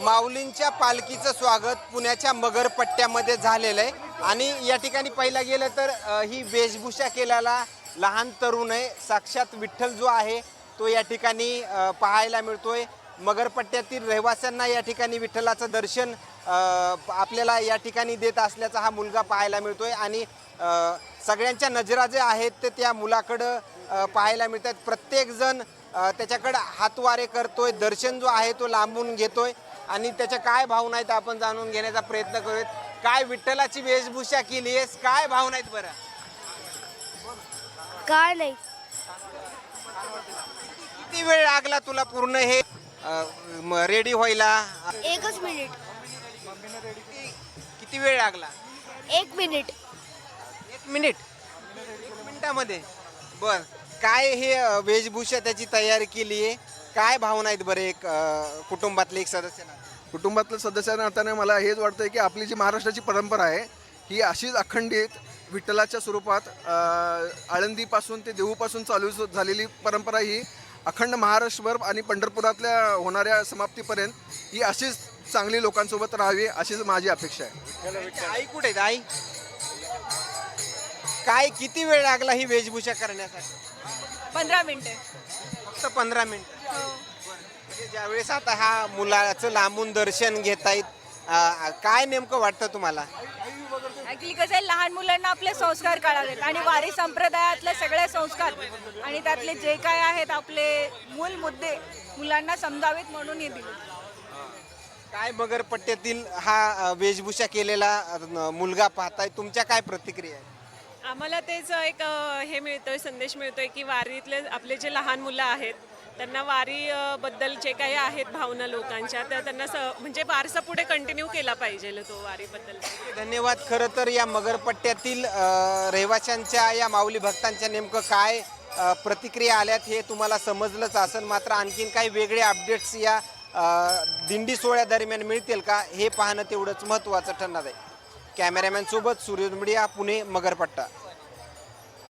माऊलींच्या पालखीचं स्वागत पुण्याच्या मगरपट्ट्यामध्ये झालेलं आहे. आणि या ठिकाणी पाहिलं गेलं तर अ, ही वेशभूषा केलेला लहान तरुण आहे. साक्षात विठ्ठल जो आहे तो या ठिकाणी अ, पाहायला मिळतोय. मगरपट्ट्यातील रहिवाशांना या ठिकाणी विठ्ठलाचं दर्शन अ, आपल्याला या ठिकाणी देत असल्याचा हा मुलगा पाहायला मिळतोय. आणि अ, सगळ्यांच्या नजरा जे आहेत ते त्या मुलाकडं अ, पाहायला मिळतात. प्रत्येकजण अ, त्याच्याकडं हातवारे करतोय. दर्शन जो आहे तो लांबून घेतोय. आणि त्याच्या काय भावना आहेत आपण जाणून घेण्याचा प्रयत्न करूयात. काय विठ्ठलाची वेशभूषा केली आहेस? काय भावना आहेत बरं? काय नाही. किती वेळ लागला तुला पूर्ण हे रेडी व्हायला? एकच मिनिट. किती- किती वेळ लागला? एक मिनिट. एक मिनिट. एक मिनिटामध्ये. बर. काय हे अ, वेशभूषा त्याची तयारी केली आहे? काय भावना आहेत बरं एक अ, कुटुंबातले एक सदस्य कुटुंबातल्या सदस्यांना नात्याने मला हेच वाटतं की आपली जी महाराष्ट्राची परंपरा आहे ही अशीच अखंडित विठ्ठलाच्या स्वरूपात अ, आळंदीपासून ते देहूपासून चालू सु- झालेली परंपरा ही अखंड महाराष्ट्रभर आणि पंढरपुरातल्या होणाऱ्या समाप्तीपर्यंत ही अशीच चांगली लोकांसोबत राहावी अशीच माझी अपेक्षा आहे. आई कुठे आहेत आई? काय किती वेळ लागला ही वेशभूषा करण्यासाठी? पंधरा मिनिटे. फक्त पंधरा मिनिट. म्हणजे ज्यावेळेस आता हा मुलाचं लांबून दर्शन घेतायत अ, काय नेमकं वाटतं तुम्हाला? ऍक्च्युली कसं आहे लहान मुलांना आपले संस्कार कळालेत आणि वारी संप्रदायातले सगळे संस्कार आणि त्यातले जे काय आहेत आपले मूल मुद्दे मुलांना समजावेत म्हणून हे दिले. काय मगरपट्ट्यातील हा अ, वेशभूषा केलेला अ, मुलगा पाहताय तुमच्या काय प्रतिक्रिया आहेत? आम्हाला तेच एक अ, हे मिळतोय संदेश मिळतोय की वारीतले आपले जे लहान मुलं आहेत त्यांना वारी अ, बद्दल जे काही आहेत भावना लोकांच्या त्या त्यांना स म्हणजे वारसा पुढे कंटिन्यू केला पाहिजे तो वारीबद्दल. धन्यवाद. खरं तर या मगरपट्ट्यातील अ, रहिवाशांच्या या माऊली भक्तांच्या नेमकं काय अ, प्रतिक्रिया आल्यात हे तुम्हाला समजलंच असेल मात्र आणखीन काही वेगळे अपडेट्स या अ, दिंडी सोहळ्यादरम्यान मिळतील का हे पाहणं तेवढंच महत्त्वाचं ठरणार आहे. कॅमेरामॅनसोबत सूर्य मीडिया पुणे मगरपट्टा.